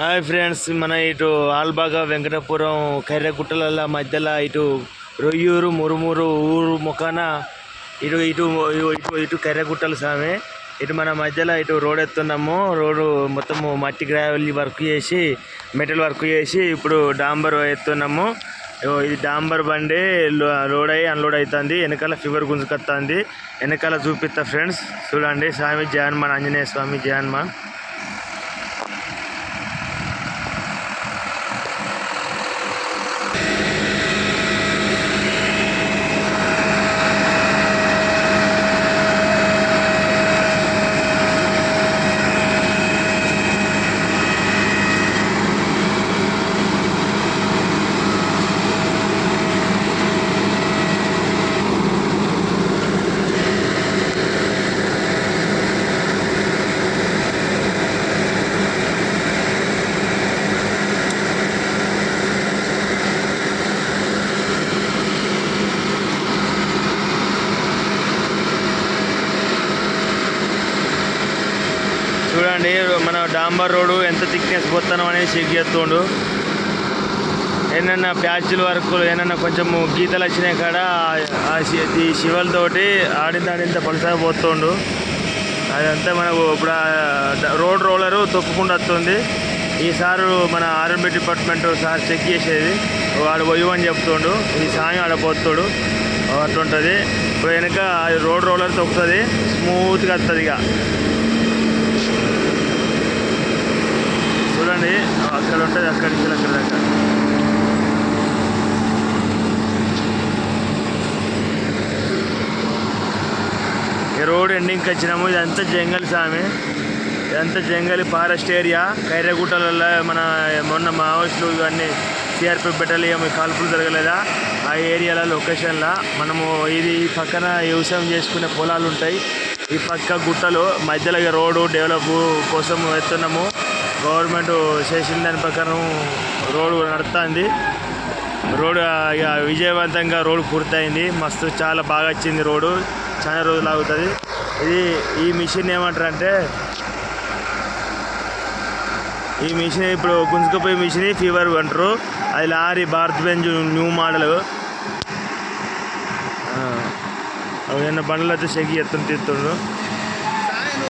Hi friends మన ఇటు ఆల్బాగా వెంకటపురం కర్రెగుట్టల మధ్యలో ఇటు రొయ్యూరు మురుమూరు ఊరు ముఖాన ఇటు ఇటు ఇటు ఇటు కర్రెగుట్టలు సామె. ఇటు మన మధ్యలో ఇటు రోడ్ ఎత్తున్నాము. రోడ్డు మొత్తము మట్టి గ్రావెల్ వర్క్ చేసి మెటల్ వర్క్ చేసి ఇప్పుడు డాంబర్ ఎత్తున్నాము. ఇది డాంబర్ బండి లోడ్ అయ్యి అన్లోడ్ అవుతుంది వెనకాల ఫీవర్ గుంజుకొస్తుంది వెనకాల చూపిస్తా ఫ్రెండ్స్ చూడండి స్వామి జగన్మాన్ ఆంజనేయ స్వామి జగన్మాన్ చూడండి మన డాంబర్ రోడ్డు ఎంత థిక్నెస్ పోతాను అనేది చెక్ చేస్తుండు. ఏమన్నా ప్యాచ్ల వరకు ఏమన్నా కొంచెం గీతలు వచ్చినాయి కాడ ఆ శి- ఈ శివలతోటి ఆడింత ఆడింత పలుసగా పోతుండు అదంతా మనకు ఇప్పుడు రోడ్ రోలరు తొక్కుకుండా వస్తుంది. ఈసారి మన ఆర్ఎంబి డిపార్ట్మెంట్ సార్ చెక్ చేసేది. వాడు పోయమని చెప్తుండు. ఈ సాయం ఆడపోతుడు అట్లుంటుంది. ఇప్పుడు వెనక రోడ్ రోలర్ తొక్కుతుంది. స్మూత్గా వస్తుంది ఇక. చూడండి అక్కడ ఉంటుంది అక్కడి నుంచి అక్కడ దాకా. ఈ రోడ్ ఎండింగ్కి వచ్చినాము. ఇదంతా జంగల్ స్వామి. ఇదంతా జంగల్ ఫారెస్ట్ ఏరియా. కైరగుట్టలలో మన మొన్న మావోయిస్టులు ఇవన్నీ సిఆర్పి బెటాలియం కాల్పులు జరగలేదా? ఆ ఏరియాల లొకేషన్లో మనము ఇది ఈ పక్కన వ్యవసాయం చేసుకునే పొలాలు ఉంటాయి. ఈ పక్క గుట్టలు మధ్యలో రోడ్డు డెవలప్ కోసం ఎత్తున్నాము. గవర్నమెంట్ చేసిన దాని ప్రకారం రోడ్డు నడుస్తుంది రోడ్ ఇక విజయవంతంగా రోడ్ పూర్తయింది. మస్తు చాలా బాగా వచ్చింది రోడ్డు. చాలా రోజులు ఆగుతుంది. ఇది ఈ మిషన్ ఏమంటారంటే ఈ మిషన్ ఇప్పుడు గుంజుకుపోయే మిషన్ ఫీవర్ అంటారు. అది lorry Bharat Benz new model. ఏమైనా బండ్లు అయితే చెక్ ఎత్తుని తీస్తుండ్రు